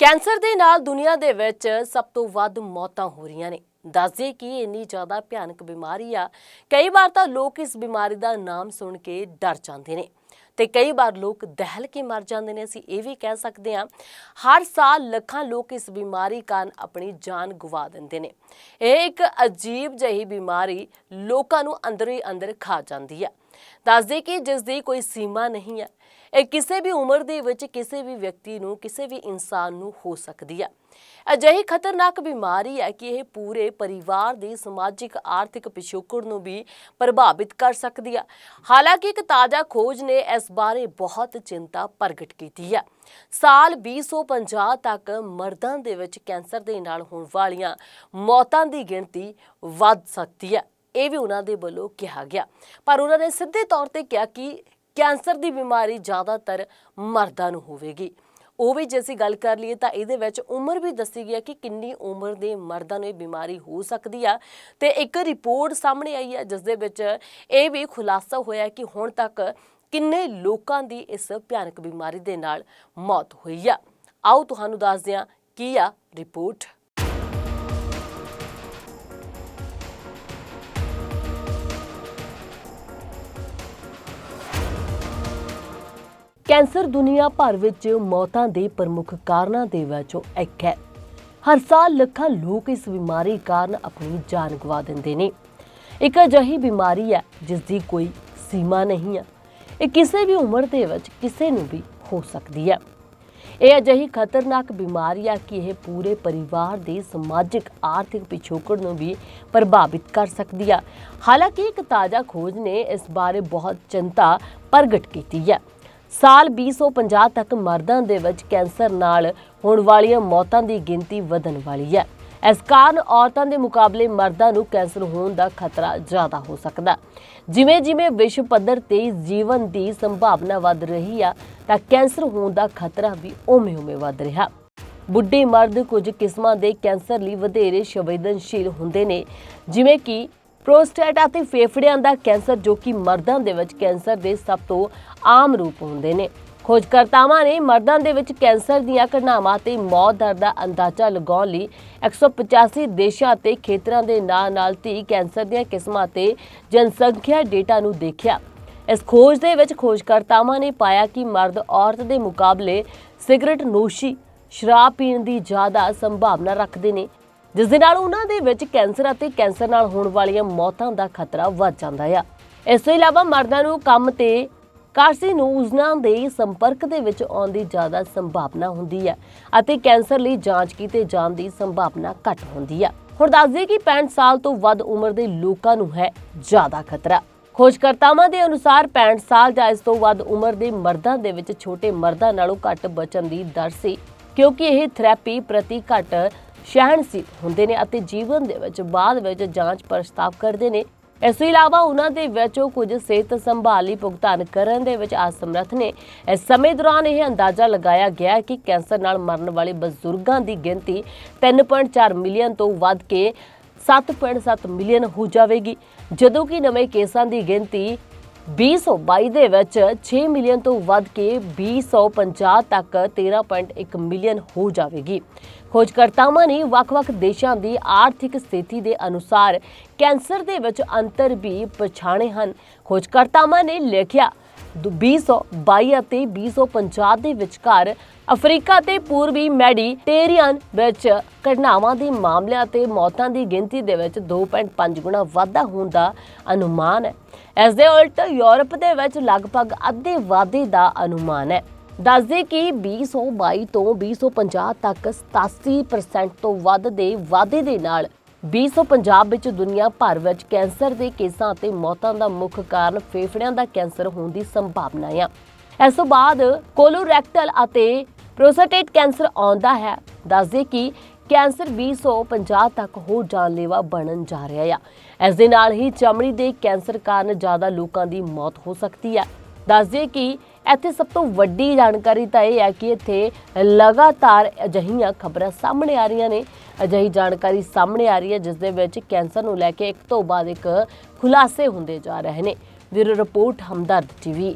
Cancer ਦੇ ਨਾਲ ਦੁਨੀਆ ਦੇ ਵਿੱਚ ਸਭ ਤੋਂ ਵੱਧ ਮੌਤਾਂ ਹੋ ਰਹੀਆਂ ਨੇ। ਦੱਸਦੇ ਕਿ ਇੰਨੀ ਜ਼ਿਆਦਾ ਭਿਆਨਕ ਬਿਮਾਰੀ ਆ, ਕਈ ਵਾਰ ਤਾਂ ਲੋਕ ਇਸ ਬਿਮਾਰੀ ਦਾ ਨਾਮ ਸੁਣ ਕੇ ਡਰ ਜਾਂਦੇ ਨੇ ਤੇ ਕਈ ਵਾਰ ਲੋਕ ਦਹਿਲ ਕੇ ਮਰ ਜਾਂਦੇ ਨੇ, ਅਸੀਂ ਇਹ ਵੀ ਕਹਿ ਸਕਦੇ ਹਾਂ। ਹਰ ਸਾਲ ਲੱਖਾਂ ਲੋਕ ਇਸ ਬਿਮਾਰੀ ਕਾਰਨ ਆਪਣੀ ਜਾਨ ਗਵਾ ਦਿੰਦੇ ਨੇ। ਇਹ ਇੱਕ ਅਜੀਬ ਜਿਹੀ ਬਿਮਾਰੀ ਲੋਕਾਂ ਨੂੰ ਅੰਦਰੋਂ ਹੀ ਅੰਦਰ ਖਾ ਜਾਂਦੀ ਆ। ਦੱਸਦੇ ਕਿ ਜਿਸ ਦੀ ਕੋਈ ਸੀਮਾ ਨਹੀਂ ਹੈ, ਇਹ ਕਿਸੇ ਵੀ ਉਮਰ ਦੇ ਵਿੱਚ ਕਿਸੇ ਵੀ ਵਿਅਕਤੀ ਨੂੰ, ਕਿਸੇ ਵੀ ਇਨਸਾਨ ਨੂੰ ਹੋ ਸਕਦੀ ਹੈ। ਅਜਿਹੀ ਖਤਰਨਾਕ ਬਿਮਾਰੀ ਹੈ ਕਿ ਇਹ ਪੂਰੇ ਪਰਿਵਾਰ ਦੀ ਸਮਾਜਿਕ, ਆਰਥਿਕ ਪਿਛੋਕੜ ਨੂੰ ਵੀ ਪ੍ਰਭਾਵਿਤ ਕਰ ਸਕਦੀ ਹੈ। ਹਾਲਾਂਕਿ ਇੱਕ ਤਾਜ਼ਾ ਖੋਜ ਨੇ ਇਸ ਬਾਰੇ ਬਹੁਤ ਚਿੰਤਾ ਪ੍ਰਗਟ ਕੀਤੀ ਹੈ। ਸਾਲ 2050 ਤੱਕ ਮਰਦਾਂ ਦੇ ਵਿੱਚ ਕੈਂਸਰ ਦੇ ਨਾਲ ਹੋਣ ਵਾਲੀਆਂ ਮੌਤਾਂ ਦੀ ਗਿਣਤੀ ਵੱਧ ਸਕਦੀ ਹੈ। ਇਹ ਵੀ ਉਹਨਾਂ ਦੇ ਵੱਲੋਂ ਕਿਹਾ ਗਿਆ। ਪਰ ਉਹਨਾਂ ਨੇ ਸਿੱਧੇ ਤੌਰ ਤੇ ਕਿਹਾ ਕਿ ਕੈਂਸਰ ਦੀ ਬਿਮਾਰੀ ਜ਼ਿਆਦਾਤਰ ਮਰਦਾਂ ਨੂੰ ਹੋਵੇਗੀ। ਉਹ ਵੀ ਜੇ ਅਸੀਂ ਗੱਲ ਕਰ ਲਈਏ ਤਾਂ ਇਹਦੇ ਵਿੱਚ ਉਮਰ ਵੀ ਦੱਸੀ ਗਈ ਹੈ ਕਿ ਕਿੰਨੀ ਉਮਰ ਦੇ ਮਰਦਾਂ ਨੂੰ ਇਹ ਬਿਮਾਰੀ ਹੋ ਸਕਦੀ ਆ। ਤੇ ਇੱਕ ਰਿਪੋਰਟ ਸਾਹਮਣੇ ਆਈ ਹੈ, ਜਿਸ ਦੇ ਵਿੱਚ ਇਹ ਵੀ ਖੁਲਾਸਾ ਹੋਇਆ ਕਿ ਹੁਣ ਤੱਕ ਕਿੰਨੇ ਲੋਕਾਂ ਦੀ ਇਸ ਭਿਆਨਕ ਬਿਮਾਰੀ ਦੇ ਨਾਲ ਮੌਤ ਹੋਈ ਆ। ਆਓ ਤੁਹਾਨੂੰ ਦੱਸਦੇ ਹਾਂ ਕੀ ਆ ਰਿਪੋਰਟ। ਕੈਂਸਰ ਦੁਨੀਆ ਭਰ ਵਿੱਚ ਮੌਤਾਂ ਦੇ ਪ੍ਰਮੁੱਖ ਕਾਰਨਾਂ ਦੇ ਵਿੱਚੋਂ ਇੱਕ ਹੈ। ਹਰ ਸਾਲ ਲੱਖਾਂ ਲੋਕ ਇਸ ਬਿਮਾਰੀ ਕਾਰਨ ਆਪਣੀ ਜਾਨ ਗਵਾ ਦਿੰਦੇ ਨੇ। ਇੱਕ ਅਜਿਹੀ ਬਿਮਾਰੀ ਹੈ ਜਿਸ ਦੀ ਕੋਈ ਸੀਮਾ ਨਹੀਂ ਹੈ। ਇਹ ਕਿਸੇ ਵੀ ਉਮਰ ਦੇ ਵਿੱਚ ਕਿਸੇ ਨੂੰ ਵੀ ਹੋ ਸਕਦੀ ਹੈ। ਇਹ ਅਜਿਹੀ ਖਤਰਨਾਕ ਬਿਮਾਰੀ ਹੈ ਕਿ ਇਹ ਪੂਰੇ ਪਰਿਵਾਰ ਦੇ ਸਮਾਜਿਕ, ਆਰਥਿਕ ਪਿਛੋਕੜ ਨੂੰ ਵੀ ਪ੍ਰਭਾਵਿਤ ਕਰ ਸਕਦੀ ਹੈ। ਹਾਲਾਂਕਿ ਇੱਕ ਤਾਜ਼ਾ ਖੋਜ ਨੇ ਇਸ ਬਾਰੇ ਬਹੁਤ ਚਿੰਤਾ ਪ੍ਰਗਟ ਕੀਤੀ ਹੈ। ਸਾਲ 2050 ਤੱਕ ਮਰਦਾਂ ਦੇ ਵਿੱਚ ਕੈਂਸਰ ਨਾਲ ਹੋਣ ਵਾਲੀਆਂ ਮੌਤਾਂ ਦੀ ਗਿਣਤੀ ਵਧਣ ਵਾਲੀ ਹੈ। ਇਸ ਕਾਰਨ ਔਰਤਾਂ ਦੇ ਮੁਕਾਬਲੇ ਮਰਦਾਂ ਨੂੰ ਕੈਂਸਰ ਹੋਣ ਦਾ ਖਤਰਾ ਜ਼ਿਆਦਾ ਹੋ ਸਕਦਾ ਜਿਵੇਂ ਜਿਵੇਂ ਵਿਸ਼ਵ ਪੱਧਰ ਤੇ ਜੀਵਨ ਦੀ ਸੰਭਾਵਨਾ ਵੱਧ ਰਹੀ ਆ, ਤਾਂ ਕੈਂਸਰ ਹੋਣ ਦਾ ਖਤਰਾ ਵੀ ਉਵੇਂ-ਉਵੇਂ ਵੱਧ ਰਿਹਾ। ਬੁੱਢੇ ਮਰਦ ਕੁਝ ਕਿਸਮਾਂ ਦੇ ਕੈਂਸਰ ਲਈ ਵਧੇਰੇ ਸੰਵੇਦਨਸ਼ੀਲ ਹੁੰਦੇ ਨੇ, ਜਿਵੇਂ ਕਿ ਪ੍ਰੋਸਟੇਟ ਅਤੇ ਫੇਫੜਿਆਂ ਦਾ ਕੈਂਸਰ ਜੋ ਕਿ ਮਰਦਾਂ ਦੇ ਵਿੱਚ ਕੈਂਸਰ ਦੇ ਸਭ ਤੋਂ ਆਮ ਰੂਪ ਹੁੰਦੇ ਨੇ। ਖੋਜਕਰਤਾਵਾਂ ਨੇ ਮਰਦਾਂ ਦੇ ਵਿੱਚ ਕੈਂਸਰ ਦੀਆਂ ਘਟਨਾਵਾਂ ਤੇ ਮੌਤ ਦਰ ਦਾ ਅੰਦਾਜ਼ਾ ਲਗਾਉਣ ਲਈ 185 ਦੇਸ਼ਾਂ ਤੇ ਖੇਤਰਾਂ ਦੇ ਨਾਲ-ਨਾਲ ਧੀ ਕੈਂਸਰ ਦੀਆਂ ਕਿਸਮਾਂ ਤੇ ਜਨਸੰਖਿਆ ਡੇਟਾ ਨੂੰ ਦੇਖਿਆ। ਇਸ ਖੋਜ ਦੇ ਵਿੱਚ ਖੋਜਕਰਤਾਵਾਂ ਨੇ ਪਾਇਆ ਕਿ ਮਰਦ ਔਰਤ ਦੇ ਮੁਕਾਬਲੇ ਸਿਗਰਟ ਨੋਸ਼ੀ, ਸ਼ਰਾਬ ਪੀਣ ਦੀ ਜ਼ਿਆਦਾ ਸੰਭਾਵਨਾ ਰੱਖਦੇ ਨੇ। ਜਿਸ ਦੇ ਨਾਲ ਉਹਨਾਂ ਦੇ ਵਿੱਚ ਕੈਂਸਰ ਅਤੇ ਕੈਂਸਰ ਨਾਲ ਹੋਣ ਵਾਲੀਆਂ ਮੌਤਾਂ ਦਾ ਖਤਰਾ ਵੱਧ ਜਾਂਦਾ ਆ। ਇਸ ਤੋਂ ਇਲਾਵਾ ਮਰਦਾਂ ਨੂੰ ਕੰਮ ਤੇ ਕਾਰਸੀਨੋਜ਼ਨਾਂ ਦੇ ਸੰਪਰਕ ਦੇ ਵਿੱਚ ਆਉਣ ਦੀ ਜ਼ਿਆਦਾ ਸੰਭਾਵਨਾ ਹੁੰਦੀ ਹੈ ਅਤੇ ਕੈਂਸਰ ਲਈ ਜਾਂਚ ਕੀਤੇ ਜਾਣ ਦੀ ਸੰਭਾਵਨਾ ਘੱਟ ਹੁੰਦੀ ਹੈ ਹੁਣ ਦੱਸ ਦਈਏ ਕਿ 65 ਸਾਲ ਤੋਂ ਵੱਧ ਉਮਰ ਦੇ ਲੋਕਾਂ ਨੂੰ ਹੈ ਜ਼ਿਆਦਾ ਖਤਰਾ। ਖੋਜਕਰਤਾਵਾਂ ਦੇ ਅਨੁਸਾਰ 65 ਸਾਲ ਜਾਂ ਇਸ ਤੋਂ ਵੱਧ ਉਮਰ ਦੇ ਮਰਦਾਂ ਦੇ ਵਿੱਚ ਛੋਟੇ ਮਰਦਾਂ ਨਾਲੋਂ ਘੱਟ ਬਚਣ ਦੀ ਦਰ ਸੀ, ਕਿਉਂਕਿ ਇਹ ਥੈਰੇਪੀ ਪ੍ਰਤੀ ਘੱਟ ਸਹਿਣਸ਼ੀਲ ਹੁੰਦੇ ਨੇ ਅਤੇ ਜੀਵਨ ਦੇ ਵਿੱਚ ਬਾਅਦ ਵਿੱਚ ਜਾਂਚ ਪ੍ਰਸਤਾਵ ਕਰਦੇ ਨੇ। ਇਸ ਤੋਂ ਇਲਾਵਾ ਉਹਨਾਂ ਦੇ ਵਿੱਚੋਂ ਕੁਝ ਸਿਹਤ ਸੰਭਾਲ ਲਈ ਭੁਗਤਾਨ ਕਰਨ ਦੇ ਵਿੱਚ ਅਸਮਰੱਥ ਨੇ। ਇਸ ਸਮੇਂ ਦੌਰਾਨ ਇਹ ਅੰਦਾਜ਼ਾ ਲਗਾਇਆ ਗਿਆ ਕਿ ਕੈਂਸਰ ਨਾਲ ਮਰਨ ਵਾਲੇ ਬਜ਼ੁਰਗਾਂ ਦੀ ਗਿਣਤੀ 3.4 ਮਿਲੀਅਨ ਤੋਂ ਵੱਧ ਕੇ 7.7 ਮਿਲੀਅਨ ਹੋ ਜਾਵੇਗੀ। ਜਦੋਂ ਕਿ ਨਵੇਂ ਕੇਸਾਂ ਦੀ ਗਿਣਤੀ 2022 ਦੇ ਵਿੱਚ 6 ਮਿਲੀਅਨ ਤੋਂ ਵੱਧ ਕੇ 2050 ਤੱਕ 13.1 ਮਿਲੀਅਨ ਹੋ ਜਾਵੇਗੀ। ਖੋਜਕਰਤਾਵਾਂ ਨੇ ਵੱਖ-ਵੱਖ ਦੇਸ਼ਾਂ ਦੀ ਆਰਥਿਕ ਸਥਿਤੀ ਦੇ ਅਨੁਸਾਰ ਕੈਂਸਰ ਦੇ ਵਿੱਚ ਅੰਤਰ ਵੀ ਪਛਾਣੇ ਹਨ। ਖੋਜਕਰਤਾਵਾਂ ਨੇ ਲਿਖਿਆ 2022 ਅਤੇ 2050 ਦੇ ਵਿਚਕਾਰ ਅਫਰੀਕਾ ਤੇ ਪੂਰਬੀ ਮੈਡੀਟੇਰੀਅਨ ਵਿੱਚ ਘਟਨਾਵਾਂ ਦੇ ਮਾਮਲਿਆਂ ਤੇ ਮੌਤਾਂ ਦੀ ਗਿਣਤੀ ਦੇ ਵਿੱਚ 2.5 ਗੁਣਾ ਵਾਧਾ ਹੋਣ ਦਾ ਅਨੁਮਾਨ ਹੈ। ਇਸ ਦੇ ਉਲਟ ਯੂਰਪ ਦੇ ਵਿੱਚ ਲਗਭਗ ਅੱਧੇ ਵਾਧੇ ਦਾ ਅਨੁਮਾਨ ਹੈ। ਦੱਸਦੇ ਕਿ 2022 ਤੋਂ 2050 ਤੱਕ 87% ਤੋਂ ਵੱਧ ਦੇ ਵਾਧੇ ਦੇ ਨਾਲ 2050 ਵਿੱਚ ਦੁਨੀਆ ਭਰ ਵਿੱਚ ਕੈਂਸਰ ਦੇ ਕੇਸਾਂ ਅਤੇ ਮੌਤਾਂ ਦਾ ਮੁੱਖ ਕਾਰਨ ਫੇਫੜਿਆਂ ਦਾ ਕੈਂਸਰ ਹੋਣ ਦੀ ਸੰਭਾਵਨਾ ਆ। ਇਸ ਤੋਂ ਬਾਅਦ ਕੋਲੋਰੈਕਟਲ ਅਤੇ ਪ੍ਰੋਸਟੇਟ ਕੈਂਸਰ ਆਉਂਦਾ ਹੈ। ਦੱਸਦੇ ਕਿ ਕੈਂਸਰ 2050 ਤੱਕ ਹੋਰ ਜਾਨਲੇਵਾ ਬਣਨ ਜਾ ਰਿਹਾ ਆ। ਇਸ ਦੇ ਨਾਲ ਹੀ ਚਮੜੀ ਦੇ ਕੈਂਸਰ ਕਾਰਨ ਜ਼ਿਆਦਾ ਲੋਕਾਂ ਦੀ ਮੌਤ ਹੋ ਸਕਦੀ ਹੈ ਦੱਸਦੇ ਕਿ ਇੱਥੇ ਸਭ ਤੋਂ ਵੱਡੀ ਜਾਣਕਾਰੀ ਤਾਂ ਇਹ ਹੈ ਕਿ ਇੱਥੇ ਲਗਾਤਾਰ ਅਜਿਹੀਆਂ ਖਬਰਾਂ ਸਾਹਮਣੇ ਆ ਰਹੀਆਂ ਨੇ ਅਜਿਹੀ ਜਾਣਕਾਰੀ ਸਾਹਮਣੇ ਆ ਰਹੀ ਹੈ, ਜਿਸ ਦੇ ਵਿੱਚ ਕੈਂਸਰ ਨੂੰ ਲੈ ਕੇ ਇੱਕ ਤੋਂ ਬਾਅਦ ਇੱਕ ਖੁਲਾਸੇ ਹੁੰਦੇ ਜਾ ਰਹੇ ਨੇ। Bureau report, Hamdard TV.